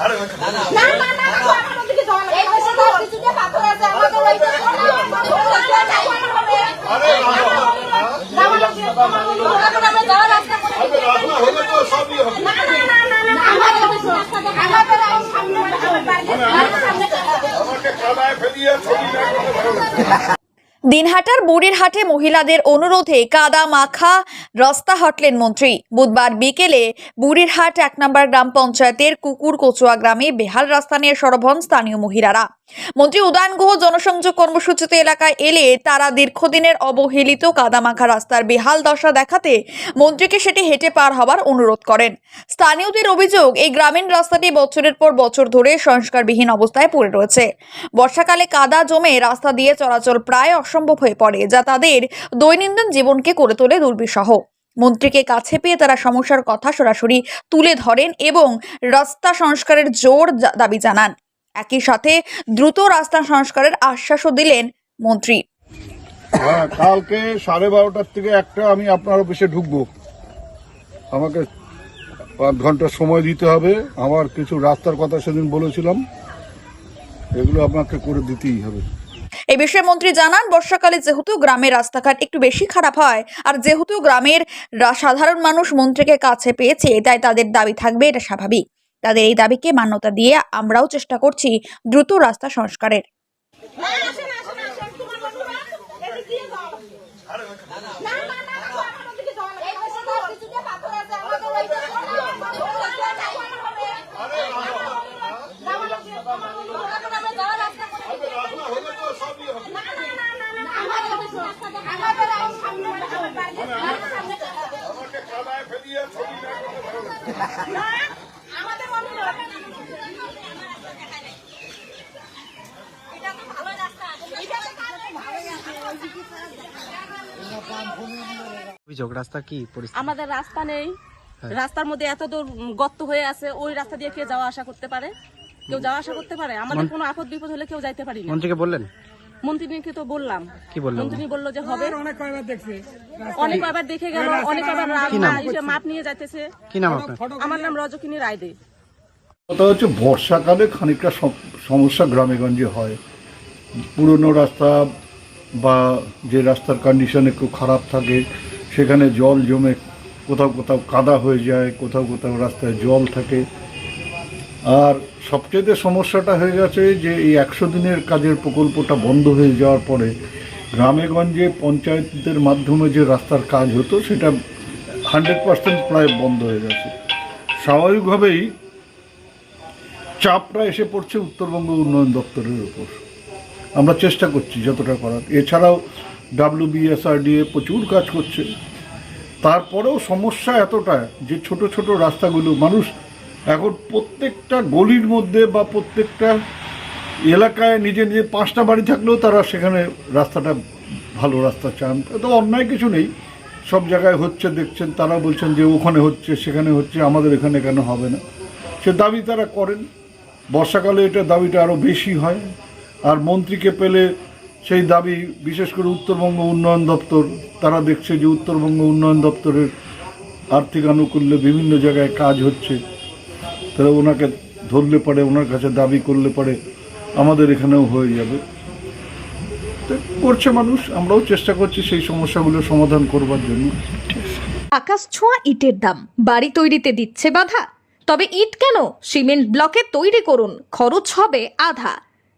না না না না আমার দিকে যাও না এই তো কিছু পাথর আছে আমাদের ওই আমাকে কাদায় ফেলিয়ে ছবি না বুড়ির হাটে দিনহাটার মহিলাদের অনুরোধে কাদা মাখা রাস্তা হাঁটলেন মন্ত্রী। বুধবার বিকেলে বুড়িরহাট এক নম্বর গ্রাম পঞ্চায়েতের কুকুর কচুয়া গ্রামে বেহাল রাস্তা নিয়ে সরব হন স্থানীয় মহিলারা। মন্ত্রী উদয়ন গুহ জনসংযোগ কর্মসূচিতে এলাকায় এলে তারা দীর্ঘদিনের অবহেলিত কাদামাখা রাস্তার বেহাল দশা দেখাতে মন্ত্রীকে সেটি হেঁটে পার হবার অনুরোধ করেন। স্থানীয়দের অভিযোগ, এই গ্রামীণ রাস্তাটি বছরের পর বছর ধরে সংস্কারবিহীন অবস্থায় পড়ে রয়েছে। বর্ষাকালে কাদা জমে রাস্তা দিয়ে চলাচল প্রায় অসম্ভব হয়ে পড়ে, যা তাদের দৈনন্দিন জীবনকে করে তোলে দুর্বিষহ। মন্ত্রীকে কাছে পেয়ে তারা সমস্যার কথা সরাসরি তুলে ধরেন এবং রাস্তা সংস্কারের জোর দাবি জানান। একই সাথে দ্রুত রাস্তা সংস্কারের আশ্বাসও দিলেন মন্ত্রী। হ্যাঁ কালকে সাড়ে বারোটার থেকে একটা আমি আপনার অফিসে ঢুকবো। আমাকে পাঁচ ঘণ্টা সময় দিতে হবে। আমার কিছু রাস্তার কথা সেদিন বলেছিলাম। এগুলো আপনাকে করে দিতেই হবে। এই বিষয়ে মন্ত্রী জানান বর্ষাকালে যেহেতু গ্রামের রাস্তাঘাট একটু বেশি খারাপ হয় আর যেহেতু গ্রামের সাধারণ মানুষ মন্ত্রীকে কাছে পেয়েছে তাই তাদের দাবি থাকবে এটা স্বাভাবিক। তাদের এই দাবিকে মান্যতা দিয়ে আমরাও চেষ্টা করছি দ্রুত রাস্তা সংস্কারের না না আমার দিকে যাও না এই পাশে তো কিছু দিয়ে পাথর আছে আমাদের ওই যে যাওয়ার রাস্তা করে না না না না না আমাদের রাস্তা দেখা আমাদের সামনে আমার বাড়ির সামনে আমাকে কাদায় ফেলিয়ে ছবি না করে ভালো লাগছে। না আমাদের অনুরোধ এটা তো ভালো রাস্তা এটা তো ভালো অভিযোগ রাস্তা কি আমাদের রাস্তা নেই। রাস্তার মধ্যে এত দূর গর্ত হয়ে আছে ওই রাস্তা দিয়ে কে যাওয়া আসা করতে পারে? কেউ যাওয়া আসা করতে পারে? আমাদের কোনো আপদ বিপদ হলে কেউ যাইতে পারি না। মন্ত্রীকে বললেন? মন্ত্রীকে তো বললাম। কি মন্ত্রী? বলল যে হবে। অনেক কয়বার দেখে গেল অনেক কয়বার মাপ নিয়ে যাইতেছে। কি নাম আপনার? আমার নাম রজকিনী রায়দে। কথা হচ্ছে বর্ষাকালে খানিকটা সমস্যা গ্রামে গঞ্জে হয়। পুরনো রাস্তা বা যে রাস্তার কন্ডিশন একটু খারাপ থাকে, সেখানে জল জমে কোথাও কোথাও কাদা হয়ে যায়, কোথাও কোথাও রাস্তায় জল থাকে। আর সবচেয়ে সমস্যাটা হয়ে গেছে যে এই একশো দিনের কাজের প্রকল্পটা বন্ধ হয়ে যাওয়ার পরে গ্রামেগঞ্জে পঞ্চায়েতদের মাধ্যমে যে রাস্তার কাজ হতো, সেটা হান্ড্রেড পার্সেন্ট প্রায় বন্ধ হয়ে গেছে। স্বাভাবিকভাবেই চাপটা এসে পড়ছে উত্তরবঙ্গ উন্নয়ন দপ্তরের উপর। আমরা চেষ্টা করছি যতটা করার। এছাড়াও ডাব্লিউবিএসআরডিএ প্রচুর কাজ করছে। তারপরেও সমস্যা এতটা যে ছোট ছোট রাস্তাগুলো মানুষ এখন প্রত্যেকটা গলির মধ্যে বা প্রত্যেকটা এলাকায় নিজে নিজে পাঁচটা বাড়ি থাকলেও তারা সেখানে রাস্তাটা ভালো রাস্তা চান। তো অন্যায় কিছু নেই। সব জায়গায় হচ্ছে, দেখছেন, তারা বলছেন যে ওখানে হচ্ছে, সেখানে হচ্ছে, আমাদের এখানে কেন হবে না? সে দাবি তারা করেন। বর্ষাকালে এটা দাবিটা আরও বেশি হয়। আর মন্ত্রীকে পেলে সেই দাবি, বিশেষ করে উত্তরবঙ্গ উন্নয়ন দপ্তর, তারা দেখছে যে উত্তরবঙ্গ উন্নয়ন দপ্তরের আর্থিক আনুকূল্যে বিভিন্ন জায়গায় কাজ হচ্ছে। তারা ওনাকে ধরলে পরে, ওনার কাছে দাবি করলে পরে, আমাদের এখানেও হয়ে যাবে। করছে মানুষ, আমরাও চেষ্টা করছি সেই সমস্যাগুলো সমাধান করবার জন্য। আকাশ ছোঁয়া ইটের দাম, বাড়ি তৈরিতে দিচ্ছে বাধা। তবে ইট কেন? সিমেন্ট ব্লকে তৈরি করুন, খরচ হবে আধা।